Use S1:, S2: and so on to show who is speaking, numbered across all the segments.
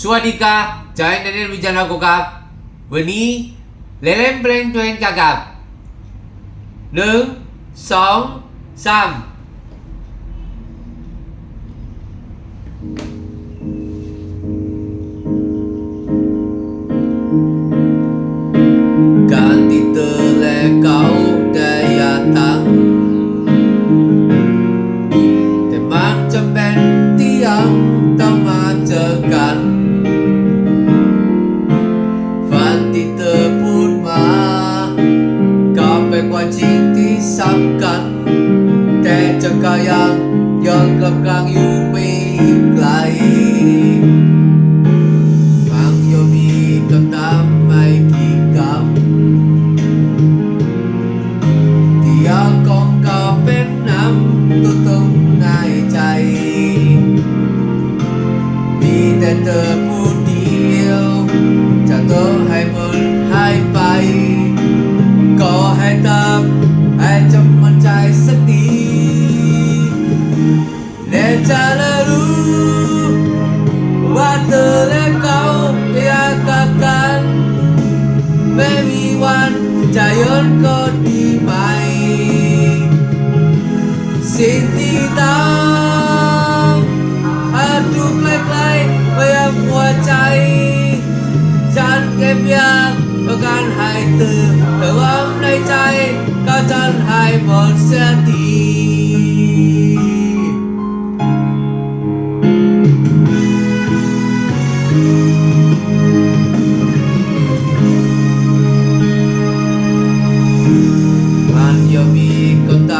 S1: สวัสดีครับจอยนันเดนวิจารณ์กูครับวันนี้เล่นเล่นเพลงตัวเองกันครับหนึ่งสองสาม จริงที่สำคัญแต่จะก็ยังย้อนกลับกลางอยู่ไม่ไกลบางโยมีก็ตามไม่กี่คำที่ยากกองก็เป็นน้ำตัวตรงในใจ มีแต่เธอผู้เดียวจะต้องให้มันหายไป ก็ให้ตามให้จำมันใจสักทีแน่ใจและรู้ว่าเธอและเขาอยากกับกัน ไม่มีวันจะย้อนก็ดีไหมสิ่งที่ตามอาจดูใกล้ๆไปยังหัวใจ ฉันเก็บยากต้องการให้เธอแต่ว่า ก็ฉันให้หมดเสียทีมันยังมีก็ต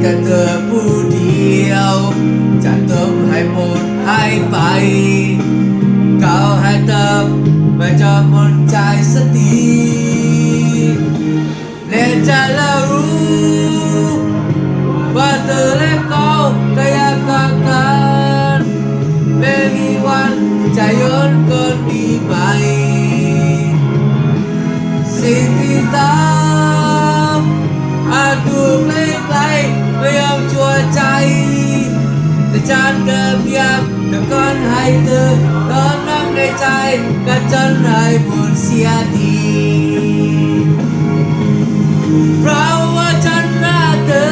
S1: แต่เธอผู้เดียว จะเติมให้หมดให้ไปเก่าให้เติมไม่จะมดใจสักทีแน่ใจแล้วรู้ว่าเธอและเขาก็อยากกันกันไม่มีวันจะย้อนก็ดีไหมสิ่งที่ตา แต่ก่อนให้เธอตอนนั่งในใจก็จนให้หมดเสียทีเพราะว่าฉันรักเธอ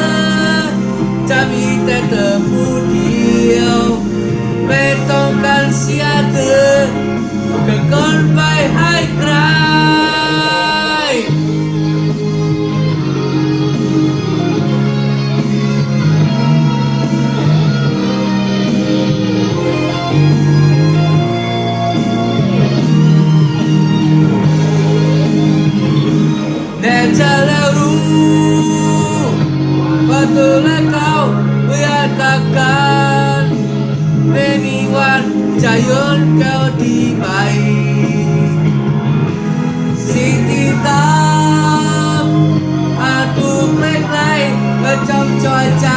S1: จะมีแต่เธอผู้เดียว ไม่ต้องการเสียเธอก็ก่อนไป จะย้อนก็ดีไป สิ่งที่ตามอาจถูกไม่ไกลก็จำจอยใจ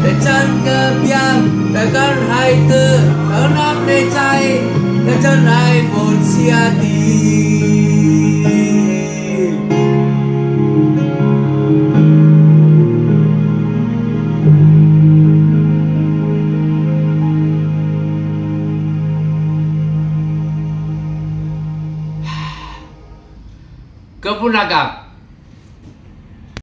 S1: แต่ฉันเกิดยังแต่ก็ให้เธอแล้วนับในใจ และจะให้หมดเสียที કપૂરના ગામ